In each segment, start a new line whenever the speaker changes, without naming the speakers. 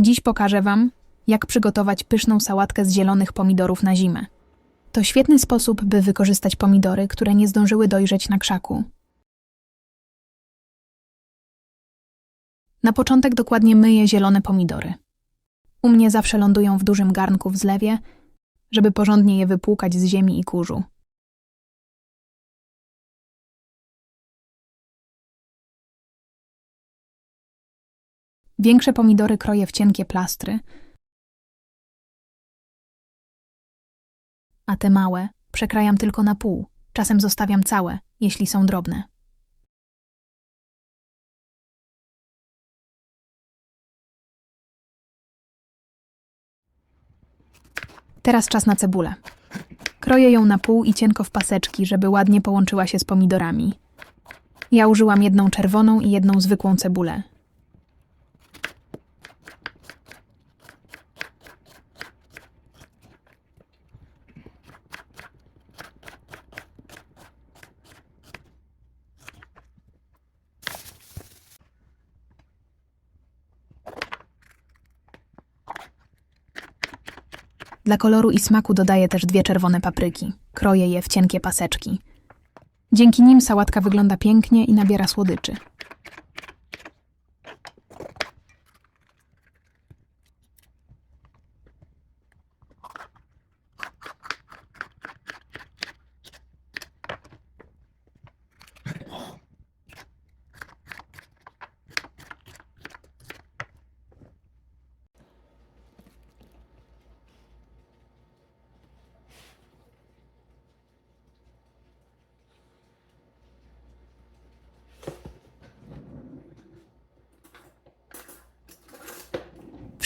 Dziś pokażę Wam, jak przygotować pyszną sałatkę z zielonych pomidorów na zimę. To świetny sposób, by wykorzystać pomidory, które nie zdążyły dojrzeć na krzaku. Na początek dokładnie myję zielone pomidory. U mnie zawsze lądują w dużym garnku w zlewie, żeby porządnie je wypłukać z ziemi i kurzu. Większe pomidory kroję w cienkie plastry, a te małe przekrajam tylko na pół. Czasem zostawiam całe, jeśli są drobne. Teraz czas na cebulę. Kroję ją na pół i cienko w paseczki, żeby ładnie połączyła się z pomidorami. Ja użyłam jedną czerwoną i jedną zwykłą cebulę. Dla koloru i smaku dodaję też dwie czerwone papryki. Kroję je w cienkie paseczki. Dzięki nim sałatka wygląda pięknie i nabiera słodyczy.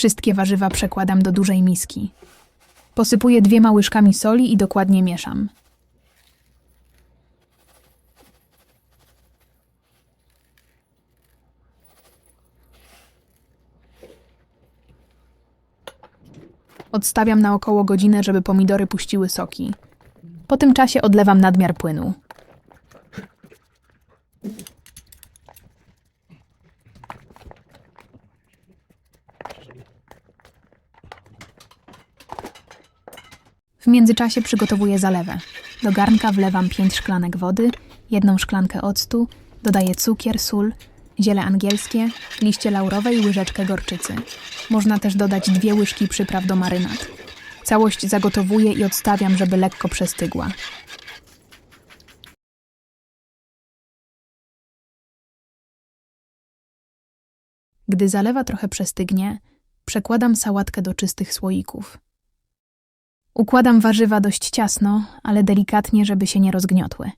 Wszystkie warzywa przekładam do dużej miski. Posypuję dwiema łyżkami soli i dokładnie mieszam. Odstawiam na około godzinę, żeby pomidory puściły soki. Po tym czasie odlewam nadmiar płynu. W międzyczasie przygotowuję zalewę. Do garnka wlewam 5 szklanek wody, jedną szklankę octu, dodaję cukier, sól, ziele angielskie, liście laurowe i łyżeczkę gorczycy. Można też dodać dwie łyżki przypraw do marynat. Całość zagotowuję i odstawiam, żeby lekko przestygła. Gdy zalewa trochę przestygnie, przekładam sałatkę do czystych słoików. Układam warzywa dość ciasno, ale delikatnie, żeby się nie rozgniotły.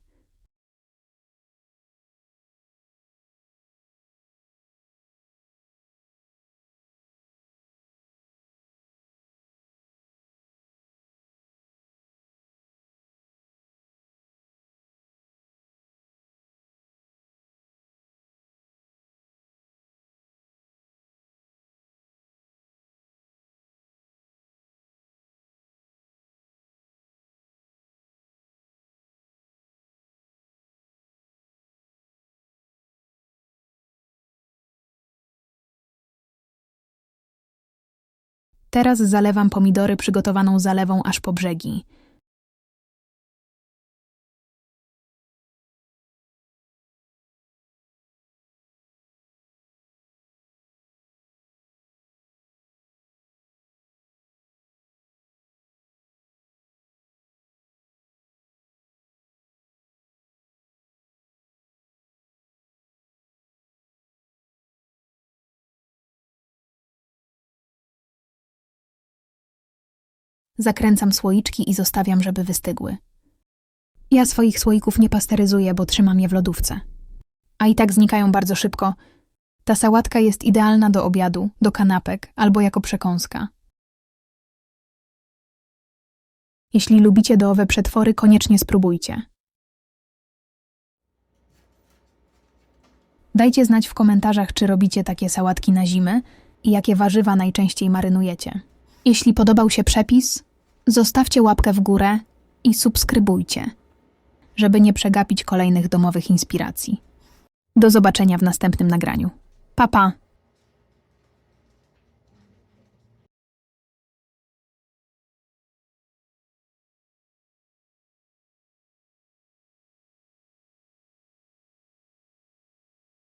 Teraz zalewam pomidory przygotowaną zalewą aż po brzegi. Zakręcam słoiczki i zostawiam, żeby wystygły. Ja swoich słoików nie pasteryzuję, bo trzymam je w lodówce. A i tak znikają bardzo szybko. Ta sałatka jest idealna do obiadu, do kanapek albo jako przekąska. Jeśli lubicie dołowe przetwory, koniecznie spróbujcie. Dajcie znać w komentarzach, czy robicie takie sałatki na zimę i jakie warzywa najczęściej marynujecie. Jeśli podobał się przepis, zostawcie łapkę w górę i subskrybujcie, żeby nie przegapić kolejnych domowych inspiracji. Do zobaczenia w następnym nagraniu. Pa pa!